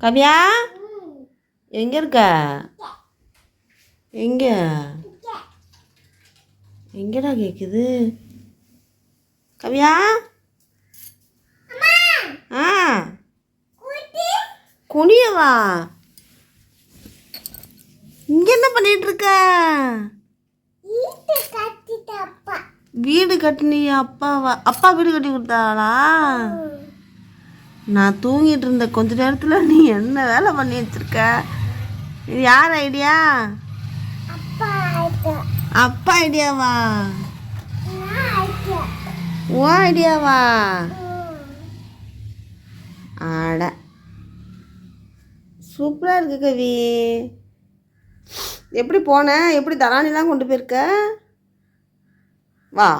கவ்யா? எங்க இருக்க? எங்க? எங்கடா கேக்குது? கவ்யா? ஆ. குனியவா? இங்க என்ன பண்ணிட்டு இருக்க வீடு கட்டினியா அப்பாவா அப்பா வீடு கட்டி கொடுத்தாளா நான் தூங்கிட்டு இருந்த கொஞ்ச நேரத்தில் நீ என்ன வேலை பண்ணி வச்சிருக்க? இது யார் ஐடியா? அப்பா ஐடியாவா? ஓ ஐடியாவா? ஆட சூப்பராக இருக்கு கவி. எப்படி போன? எப்படி தலானிலாம் கொண்டு போயிருக்க? வா.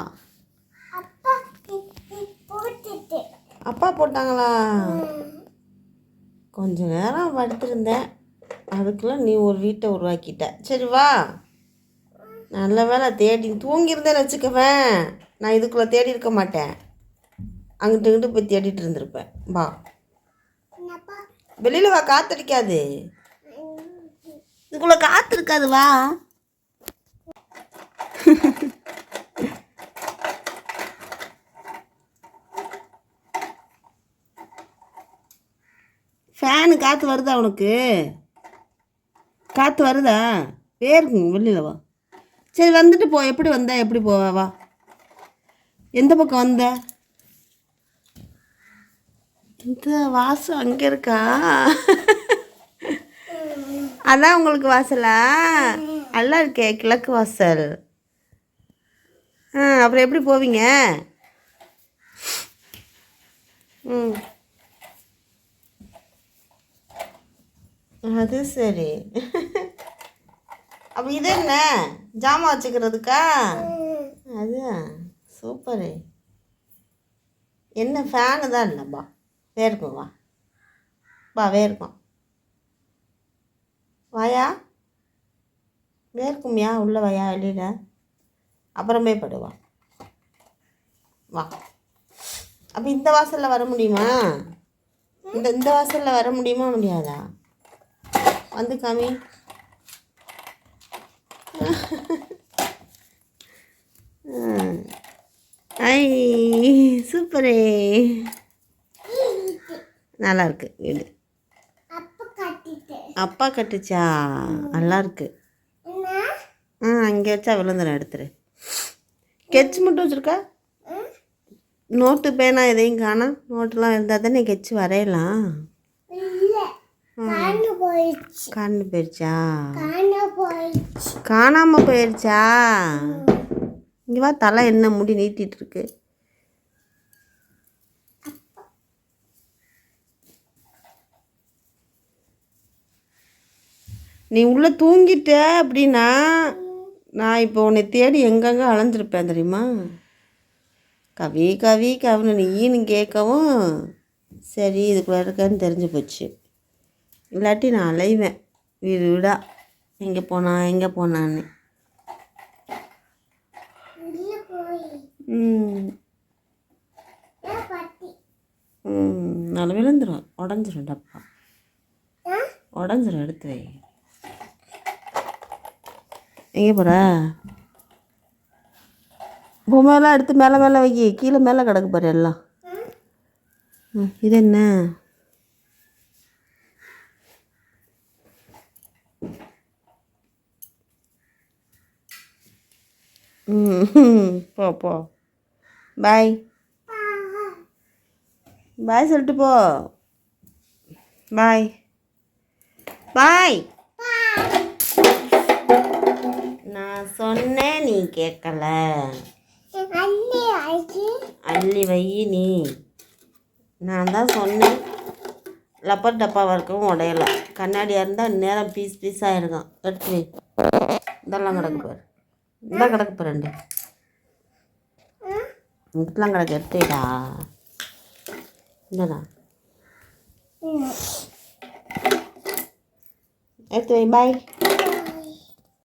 அப்பா போட்டாங்களா? கொஞ்ச நேரம் படுத்திருந்தேன். அதுக்குள்ளே நீ ஒரு வீட்டை உருவாக்கிட்ட. சரி வா. நல்ல வேலை தேடி தூங்கியிருந்தேன்னு வச்சுக்கவேன். நான் இதுக்குள்ளே தேடி இருக்க மாட்டேன். அங்கிட்டு இங்கிட்டு போய் தேடிட்டு இருந்திருப்பேன். வா. வெளியில் வா காத்தடிக்காது. இதுக்குள்ளே காற்று இருக்காது வா. ஃபேனு காற்று வருதா உனக்கு? காற்று வருதா? வேர்க்கும் வெளியில் வா. சரி வந்துட்டு போ. எப்படி வந்த? எப்படி போவ? வா. எந்த பக்கம் வந்த? இந்த வாசம் அங்கே இருக்கா? அதான் உங்களுக்கு வாசலா? நல்லா இருக்கே கிழக்கு வாசல். ஆ அப்புறம் எப்படி போவீங்க? ம். அது சரி. அப்போ இது என்ன? ஜாமான் வச்சுக்கிறதுக்கா? அது சூப்பரு. என்ன ஃபேனு தான் இல்லைப்பா வேர்க்கும் வா. பா வேர்க்கும். வாயா? வேர்க்கும்யா? உள்ள வாயா வெளியில்? அப்புறமே படுவா வா. அப்போ இந்த வாசலில் வர முடியுமா? இந்த இந்த வாசலில் வர முடியுமா முடியாதா? வந்து காமி ஐ சூப்பரே. நல்லா இருக்கு வீடு. அப்பா கட்டுச்சா? நல்லா இருக்கு ஆ அங்கே வச்சா விழுந்துடும் எடுத்துரு. கெட்ச் மட்டும் வச்சுருக்கா? நோட்டு பேனா எதையும் காணோம். நோட்டுலாம் இருந்தால் தானே கெட்ச் வரையலாம். காணு போயிடுச்சா. காணாம போயிடுச்சா. இங்கே வா தலை என்ன முடி நீட்டிட்டு இருக்கு நீ உள்ளே தூங்கிட்ட அப்படின்னா நான் இப்போ உன்னை தேடி எங்கெங்கே அலைஞ்சிருப்பேன் தெரியுமா? கவி கவி கவின்னு நீன்னு கேட்கவும் சரி இதுக்குள்ள இருக்கன்னு தெரிஞ்சு போச்சு. இல்லாட்டி நான் அலைவேன். வீடு வீடா. எங்கே போனா எங்கே போனான்னு. நல்லா விழுந்துடும் உடஞ்சிரும் டப்பா. உடஞ்சிரும் எடுத்து வை. எங்கே போகிற பொம்மையெல்லாம் எடுத்து மேலே மேலே வை கீழே மேலே கிடக்கு பாரு எல்லாம். இது என்ன? போ போ பாய் பாய் சொல்லிட்டு போ பாய் பாய் நான் சொன்னேன் நீ கேட்கல. அள்ளி வை நீ. நான் தான் சொன்னேன். லப்பர் டப்பாவாக இருக்கவும் உடையல. கண்ணாடியாக இருந்தால் நேரம் பீஸ் பீஸாக இருக்கும். எடுத்து இதெல்லாம் கிடக்கு பாரு. இந்த கிடக்கு பாரு ரெண்டு இங்கெல்லாம் கிடக்கு எடுத்து வைடா இந்தடா எடுத்து வை பாய்